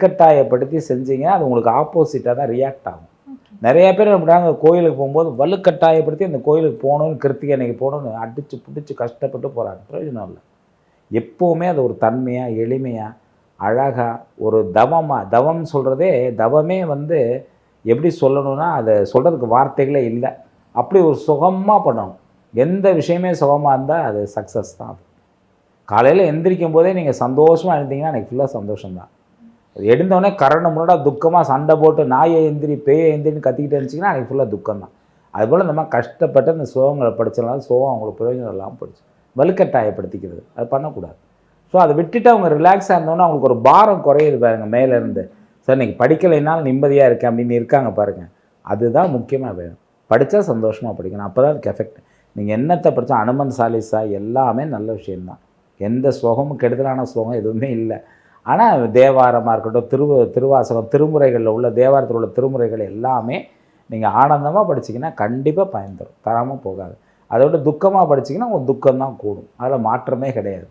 வலுக்கட்டாயப்படுத்தி செஞ்சீங்கன்னா அது உங்களுக்கு ஆப்போசிட்டாக தான் ரியாக்ட் ஆகும். நிறைய பேர் பண்ணுறாங்க கோயிலுக்கு போகும்போது வலுக்கட்டாயப்படுத்தி அந்த கோயிலுக்கு போகணும்னு கிருத்திகை அன்னைக்கு போகணும்னு அடித்து பிடிச்சி கஷ்டப்பட்டு போகிறாங்க பிரயோஜனம் இல்லை. எப்போவுமே அது ஒரு தன்மையாக எளிமையாக அழகாக ஒரு தவமாக தவம்னு சொல்கிறதே தவமே வந்து எப்படி சொல்லணும்னா அதை சொல்கிறதுக்கு வார்த்தைகளே இல்லை. அப்படி ஒரு சுகமாக பண்ணணும். எந்த விஷயமே சுகமாக இருந்தால் அது சக்ஸஸ் தான் அது. காலையில் எந்திரிக்கும் போதே நீங்கள் சந்தோஷமாக இருந்தீங்கன்னா எனக்கு ஃபுல்லாக சந்தோஷம்தான். அது எடுத்தோடனே கரணம் முன்னாடி துக்கமாக சண்டை போட்டு நாயை எந்திரி பேயை எந்திரின்னு கத்திக்கிட்டு இருந்துச்சிங்கன்னா எனக்கு ஃபுல்லாக துக்கம் தான் அதுபோல் இந்த மாதிரி கஷ்டப்பட்டு அந்த சோகங்களை படிச்சனால சோகம் அவங்களுக்கு பிரயோஜனம் இல்லாமல் படிச்சு வலுக்கட்டாயப்படுத்திக்கிறது. அது பண்ணக்கூடாது. ஸோ அதை விட்டுட்டு அவங்க ரிலாக்ஸாக இருந்தோன்னே அவங்களுக்கு ஒரு பாரம் குறையுது பாருங்க மேலேருந்து. சார் நீங்கள் படிக்கலைனாலும் நிம்மதியாக இருக்கேன் அப்படின்னு இருக்காங்க பாருங்கள் அதுதான் முக்கியமாக வேணும். படித்தா சந்தோஷமாக படிக்கணும். அப்போ தான் அதுக்கு எஃபெக்ட் நீங்கள் என்னத்தை படித்தா அனுமன் சாலிசா எல்லாமே நல்ல விஷயம்தான். எந்த சோகமும் கெடுதலான சோகம் எதுவுமே இல்லை. ஆனால் தேவாரமாக இருக்கட்டும் திரு திருவாசகம் திருமுறைகளில் உள்ள தேவாரத்தில் உள்ள திருமுறைகள் எல்லாமே நீங்கள் ஆனந்தமாக படிச்சீங்கன்னா கண்டிப்பாக பயன் தரும். தராமல் போகாது. அதை விட துக்கமாக படிச்சீங்கன்னா உங்கள் துக்கம் தான் கூடும். அதில் மாற்றமே கிடையாது.